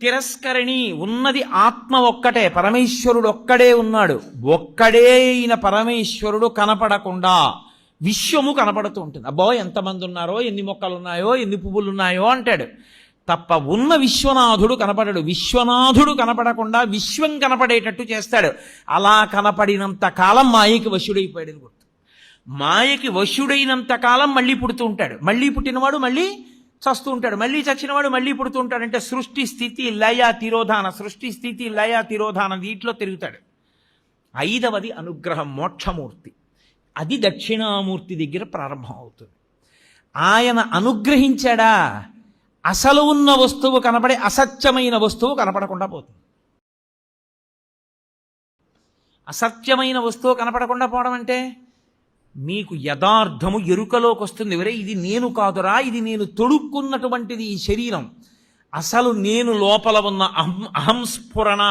తిరస్కరిణి ఉన్నది ఆత్మ ఒక్కటే పరమేశ్వరుడు ఒక్కడే ఉన్నాడు. ఒక్కడే అయిన పరమేశ్వరుడు కనపడకుండా విశ్వము కనపడుతూ ఉంటుంది. అబ్బో ఎంతమంది ఉన్నారో ఎన్ని మొక్కలు ఉన్నాయో ఎన్ని పువ్వులు ఉన్నాయో అంటాడు. తప్ప ఉన్న విశ్వనాథుడు కనపడడు. విశ్వనాథుడు కనపడకుండా విశ్వం కనపడేటట్టు చేస్తాడు. అలా కనపడినంత కాలం మాయకి వశుడైపోయాడు గుర్తు. మాయకి వశుడైనంత కాలం మళ్ళీ పుడుతూ ఉంటాడు. మళ్ళీ పుట్టినవాడు మళ్ళీ చస్తూ ఉంటాడు. మళ్ళీ చచ్చినవాడు మళ్ళీ పుడుతూ ఉంటాడంటే సృష్టి స్థితి లయ తిరోధాన. సృష్టి స్థితి లయ తిరోధాన వీటిలో తిరుగుతాడు. ఐదవది అనుగ్రహం మోక్షమూర్తి. అది దక్షిణామూర్తి దగ్గర ప్రారంభం అవుతుంది. ఆయన అనుగ్రహించాడా? అసలు ఉన్న వస్తువు కనపడే అసత్యమైన వస్తువు కనపడకుండా పోతుంది. అసత్యమైన వస్తువు కనపడకుండా పోవడం అంటే మీకు యథార్థము ఎరుకలోకి వస్తుంది వరే ఇది నేను కాదురా ఇది నేను తొడుక్కున్నటువంటిది ఈ శరీరం. అసలు నేను లోపల ఉన్న అహం అహంస్ఫురణ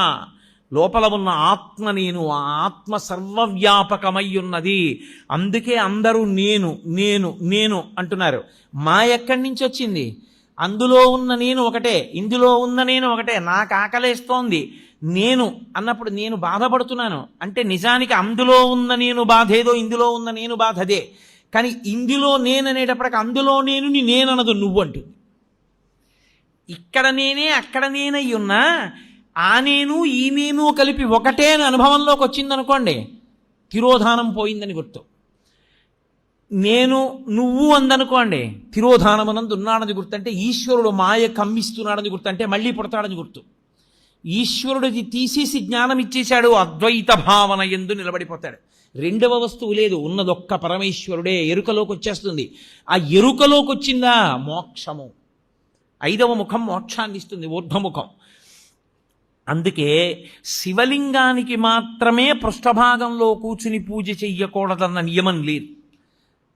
లోపల ఉన్న ఆత్మ నేను ఆ ఆత్మ సర్వవ్యాపకమై ఉన్నది అందుకే అందరూ నేను నేను నేను అంటున్నారు. మా ఎక్కడి నుంచి వచ్చింది? అందులో ఉన్న నేను ఒకటే ఇందులో ఉన్న నేను ఒకటే. నాకు ఆకలేస్తోంది. నేను అన్నప్పుడు నేను బాధపడుతున్నాను. అంటే నిజానికి అందులో ఉన్న నేను బాధ ఏదో ఇందులో ఉన్న నేను బాధ అదే కానీ ఇందులో నేననేటప్పటికి అందులో నేను నేననదు నువ్వు అంటుంది ఇక్కడ నేనే అక్కడ నేనై ఉన్నా ఆ నేను ఈ నేను కలిపి ఒకటే అని అనుభవంలోకి వచ్చిందనుకోండి తిరోధానం పోయిందని గుర్తు. నేను నువ్వు అందనుకోండి తిరోధానమునందు ఉన్నాడని గుర్తు. అంటే ఈశ్వరుడు మాయ కమ్మిస్తున్నాడని గుర్తు. అంటే మళ్ళీ పుడతాడని గుర్తు. ఈశ్వరుడిది తీసేసి జ్ఞానం ఇచ్చేశాడు అద్వైత భావన ఎందు నిలబడిపోతాడు. రెండవ వస్తువు లేదు ఉన్నదొక్క పరమేశ్వరుడే ఎరుకలోకి వచ్చేస్తుంది ఆ ఎరుకలోకి వచ్చిందా మోక్షము. ఐదవ ముఖం మోక్షాన్ని ఇస్తుంది ఊర్ధ్వముఖం. అందుకే శివలింగానికి మాత్రమే పృష్ఠభాగంలో కూర్చుని పూజ చెయ్యకూడదన్న నియమం లేదు.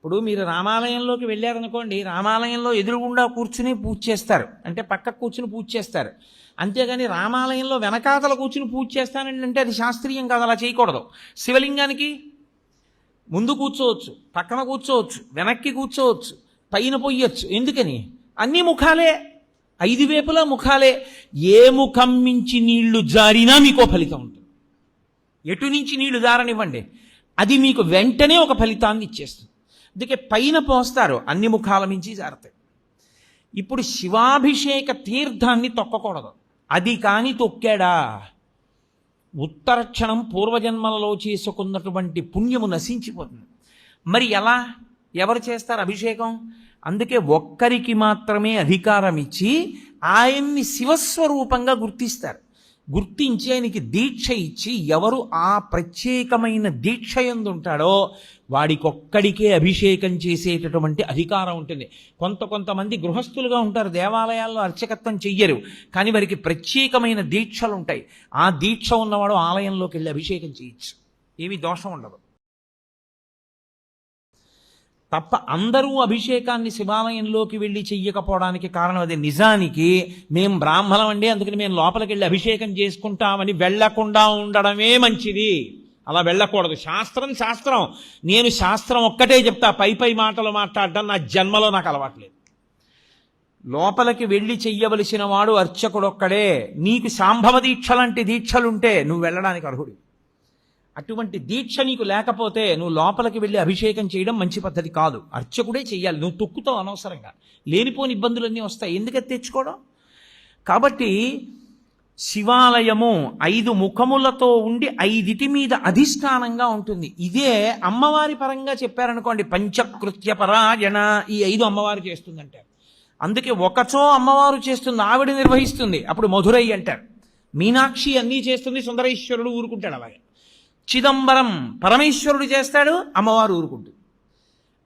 ఇప్పుడు మీరు రామాలయంలోకి వెళ్ళారనుకోండి రామాలయంలో ఎదురుగుండా కూర్చుని పూజ చేస్తారు. అంటే పక్కకు కూర్చుని పూజ చేస్తారు. అంతేగాని రామాలయంలో వెనకాతల కూర్చుని పూజ చేస్తానండి అంటే అది శాస్త్రీయం కాదు అలా చేయకూడదు. శివలింగానికి ముందు కూర్చోవచ్చు పక్కన కూర్చోవచ్చు వెనక్కి కూర్చోవచ్చు పైన పొయ్యొచ్చు. ఎందుకని? అన్ని ముఖాలే. ఐదు వేపులా ముఖాలే. ఏ ముఖం మించి నీళ్ళు జారినా మీకో ఫలితం ఉంటుంది. ఎటు నుంచి నీళ్ళు జారనివ్వండి అది మీకు వెంటనే ఒక ఫలితాన్ని ఇచ్చేస్తుంది. అందుకే పైన పోస్తారు. అన్ని ముఖాల మించి జారుతాయి ఇప్పుడు శివాభిషేక తీర్థాన్ని తొక్కకూడదు. అది కాని తొక్కాడా? ఉత్తరక్షణం పూర్వజన్మలలో చేసుకున్నటువంటి పుణ్యము నశించిపోతుంది. మరి ఎలా? ఎవరు చేస్తారు అభిషేకం? అందుకే ఒక్కరికి మాత్రమే అధికారం ఇచ్చి ఆయన్ని శివస్వరూపంగా గుర్తిస్తారు. గుర్తించి ఆయనకి దీక్ష ఇచ్చి ఎవరు ఆ ప్రత్యేకమైన దీక్ష ఎందుంటాడో వాడికొక్కడికే అభిషేకం చేసేటటువంటి అధికారం ఉంటుంది. కొంత కొంతమంది గృహస్థులుగా ఉంటారు దేవాలయాల్లో అర్చకత్వం చెయ్యరు కానీ వారికి ప్రత్యేకమైన దీక్షలు ఉంటాయి ఆ దీక్ష ఉన్నవాడు ఆలయంలోకి వెళ్ళి అభిషేకం చేయొచ్చు. ఏమీ దోషం ఉండదు. తప్ప అందరూ అభిషేకాన్ని శివాలయంలోకి వెళ్ళి చెయ్యకపోవడానికి కారణం అది. నిజానికి మేము బ్రాహ్మణం అండి అందుకని మేము లోపలికి వెళ్ళి అభిషేకం చేసుకుంటామని వెళ్ళకుండా ఉండడమే మంచిది. అలా వెళ్ళకూడదు. శాస్త్రం శాస్త్రం. నేను శాస్త్రం ఒక్కటే చెప్తా. పై పై మాటలు మాట్లాడడం నా జన్మలో నాకు అలవాట్లేదు. లోపలికి వెళ్ళి చెయ్యవలసిన వాడు అర్చకుడొక్కడే. నీకు శాంభవ దీక్ష లాంటి దీక్షలుంటే నువ్వు వెళ్ళడానికి అర్హుడు అటువంటి దీక్ష నీకు లేకపోతే నువ్వు లోపలికి వెళ్ళి అభిషేకం చేయడం మంచి పద్ధతి కాదు. అర్చకుడే చెయ్యాలి. నువ్వు తొక్కుతావు అనవసరంగా. లేనిపోని ఇబ్బందులన్నీ వస్తాయి. ఎందుకని తెచ్చుకోవడం? కాబట్టి శివాలయము ఐదు ముఖములతో ఉండి ఐదిటి మీద అధిష్టానంగా ఉంటుంది. ఇదే అమ్మవారి పరంగా చెప్పారనుకోండి. పంచకృత్య పరాయణ ఈ ఐదు అమ్మవారు చేస్తుందంటే. అందుకే ఒకచో అమ్మవారు చేస్తుంది ఆవిడ నిర్వహిస్తుంది. అప్పుడు మధురై అంటారు. మీనాక్షి అన్నీ చేస్తుంది సుందరేశ్వరుడు ఊరుకుంటాడు అలాగే. చిదంబరం పరమేశ్వరుడు చేస్తాడు అమ్మవారు ఊరుకుంటుంది.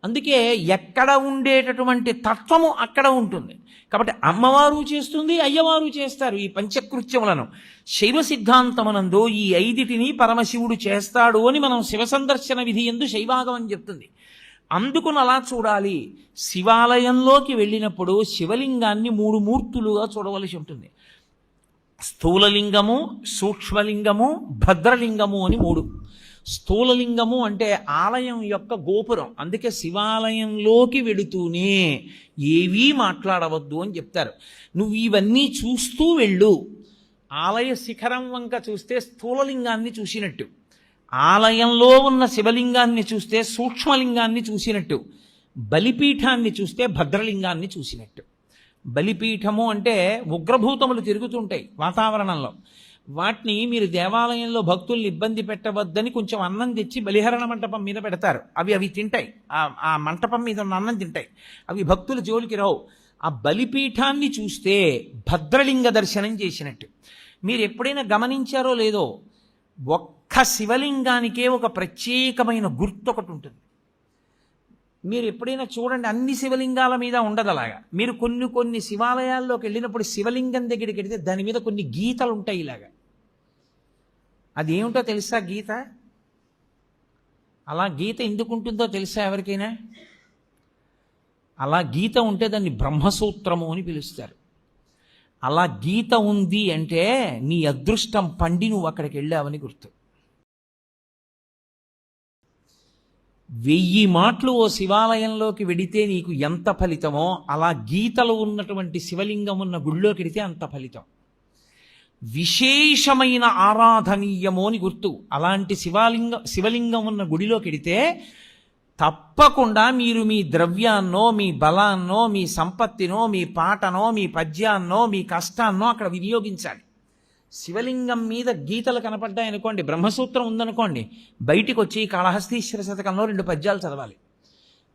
అందుకే ఎక్కడ ఉండేటటువంటి తత్వము అక్కడ ఉంటుంది. కాబట్టి అమ్మవారు చేస్తుంది అయ్యవారు చేస్తారు ఈ పంచకృత్యములను. శైవ సిద్ధాంతమునందు ఈ ఐదిటిని పరమశివుడు చేస్తాడు అని మనం శివ సందర్శన విధి ఎందు శైవాగమం చెప్తుంది. అందుకుని అలా చూడాలి. శివాలయంలోకి వెళ్ళినప్పుడు శివలింగాన్ని మూడు మూర్తులుగా చూడవలసి ఉంటుంది. స్థూలలింగము సూక్ష్మలింగము భద్రలింగము అని మూడు. స్థూలలింగము అంటే ఆలయం యొక్క గోపురం. అందుకే శివాలయంలోకి వెడుతూనే ఏవీ మాట్లాడవద్దు అని చెప్తారు. నువ్వు ఇవన్నీ చూస్తూ వెళ్ళు. ఆలయ శిఖరం వంక చూస్తే స్థూలలింగాన్ని చూసినట్టు. ఆలయంలో ఉన్న శివలింగాన్ని చూస్తే సూక్ష్మలింగాన్ని చూసినట్టు. బలిపీఠాన్ని చూస్తే భద్రలింగాన్ని చూసినట్టు. బలిపీఠము అంటే ఉగ్రభూతములు తిరుగుతుంటాయి వాతావరణంలో. వాటిని మీరు దేవాలయంలో భక్తుల్ని ఇబ్బంది పెట్టవద్దని కొంచెం అన్నం తెచ్చి బలిహరణ మంటపం మీద పెడతారు. అవి అవి తింటాయి. ఆ మంటపం మీద ఉన్న అన్నం తింటాయి. అవి భక్తుల జోలికి రావు. ఆ బలిపీఠాన్ని చూస్తే భద్రలింగ దర్శనం చేసినట్టు. మీరు ఎప్పుడైనా గమనించారో లేదో ఒక్క శివలింగానికే ఒక ప్రత్యేకమైన గుర్తు ఒకటి ఉంటుంది. మీరు ఎప్పుడైనా చూడండి అన్ని శివలింగాల మీద ఉండదు అలాగా మీరు కొన్ని కొన్ని శివాలయాల్లోకి వెళ్ళినప్పుడు శివలింగం దగ్గరికి వెళితే దాని మీద కొన్ని గీతలు ఉంటాయి ఇలాగా. అది ఏమిటో తెలుసా గీత? అలా గీత ఎందుకు ఉంటుందో తెలుసా ఎవరికైనా? అలా గీత ఉంటే దాన్ని బ్రహ్మసూత్రము అని పిలుస్తారు. అలా గీత ఉంది అంటే నీ అదృష్టం పండి నువ్వు అక్కడికి వెళ్ళావని గుర్తు. వెయ్యి మాటలు ఓ శివాలయంలోకి వెడితే నీకు ఎంత ఫలితమో అలా గీతలు ఉన్నటువంటి శివలింగం ఉన్న గుళ్ళోకి వెడితే అంత ఫలితం. విశేషమైన ఆరాధనీయము అని గుర్తు. అలాంటి శివలింగ శివలింగం ఉన్న గుడిలోకి వెడితే తప్పకుండా మీరు మీ ద్రవ్యాన్నో మీ బలాన్నో మీ సంపత్తినో మీ పాటనో మీ పద్యాన్నో మీ కష్టాన్నో అక్కడ వినియోగించాలి. శివలింగం మీద గీతలు కనపడ్డాయి అనుకోండి బ్రహ్మసూత్రం ఉందనుకోండి బయటికి వచ్చి కాళహస్తీశ్వర శతకంలో రెండు పద్యాలు చదవాలి.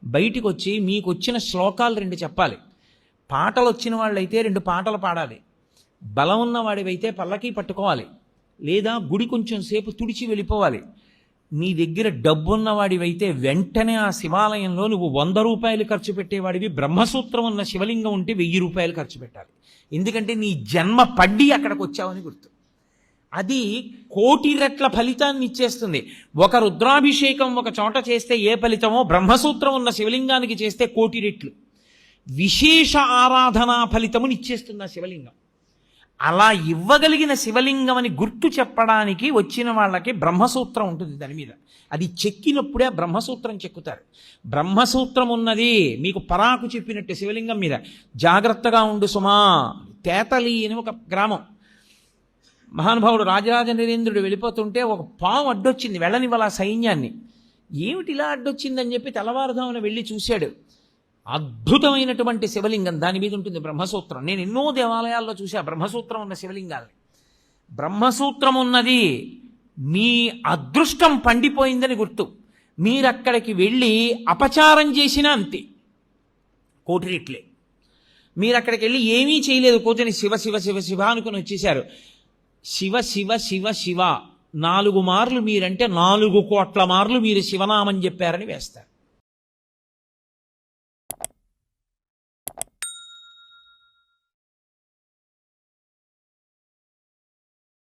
బయటికి వచ్చి మీకు వచ్చిన శ్లోకాలు రెండు చెప్పాలి. పాటలు వచ్చిన వాళ్ళైతే రెండు పాటలు పాడాలి. బలం ఉన్న వాడివైతే పల్లకి పట్టుకోవాలి. లేదా గుడి కొంచెం సేపు తుడిచి వెళ్ళిపోవాలి. నీ దగ్గర డబ్బున్నవాడివైతే వెంటనే ఆ శివాలయంలో నువ్వు వంద రూపాయలు ఖర్చు పెట్టేవాడివి. బ్రహ్మసూత్రం ఉన్న శివలింగం ఉంటే వెయ్యి రూపాయలు ఖర్చు పెట్టాలి. ఎందుకంటే నీ జన్మ పడ్డి అక్కడికి వచ్చావని గుర్తు. అది కోటి రెట్ల ఫలితాన్ని ఇచ్చేస్తుంది. ఒక రుద్రాభిషేకం ఒక చోట చేస్తే ఏ ఫలితమో బ్రహ్మసూత్రం ఉన్న శివలింగానికి చేస్తే కోటి రెట్లు. విశేష ఆరాధనా ఫలితమునిచ్చేస్తుంది ఆ శివలింగం. అలా ఇవ్వగలిగిన శివలింగం అని గుర్తు చెప్పడానికి వచ్చిన వాళ్ళకి బ్రహ్మసూత్రం ఉంటుంది దాని మీద. అది చెక్కినప్పుడే బ్రహ్మసూత్రం చెక్కుతారు. బ్రహ్మసూత్రం ఉన్నది మీకు పరాకు చెప్పినట్టు శివలింగం మీద. జాగ్రత్తగా ఉండు సుమా తేతలి అని ఒక గ్రామం. మహానుభావుడు రాజరాజ నరేంద్రుడు వెళ్ళిపోతుంటే ఒక పాము అడ్డొచ్చింది వెళ్ళనివ్వాల సైన్యాన్ని. ఏమిటి ఇలా అడ్డొచ్చిందని చెప్పి తెల్లవారుదామున వెళ్ళి చూశాడు. అద్భుతమైనటువంటి శివలింగం దాని మీద ఉంటుంది బ్రహ్మసూత్రం. నేను ఎన్నో దేవాలయాల్లో చూసా బ్రహ్మసూత్రం ఉన్న శివలింగాల్ని బ్రహ్మసూత్రం ఉన్నది మీ అదృష్టం పండిపోయిందని గుర్తు. మీరక్కడికి వెళ్ళి అపచారం చేసినా అంతే. కోటి రెట్లే. మీరు అక్కడికి వెళ్ళి ఏమీ చేయలేదు. కూర్చొని శివ శివ శివ శివ అనుకుని వచ్చేశారు. శివ శివ శివ శివ నాలుగు మార్లు మీరంటే నాలుగు కోట్ల మార్లు మీరు శివనామని చెప్పారని వేస్తారు.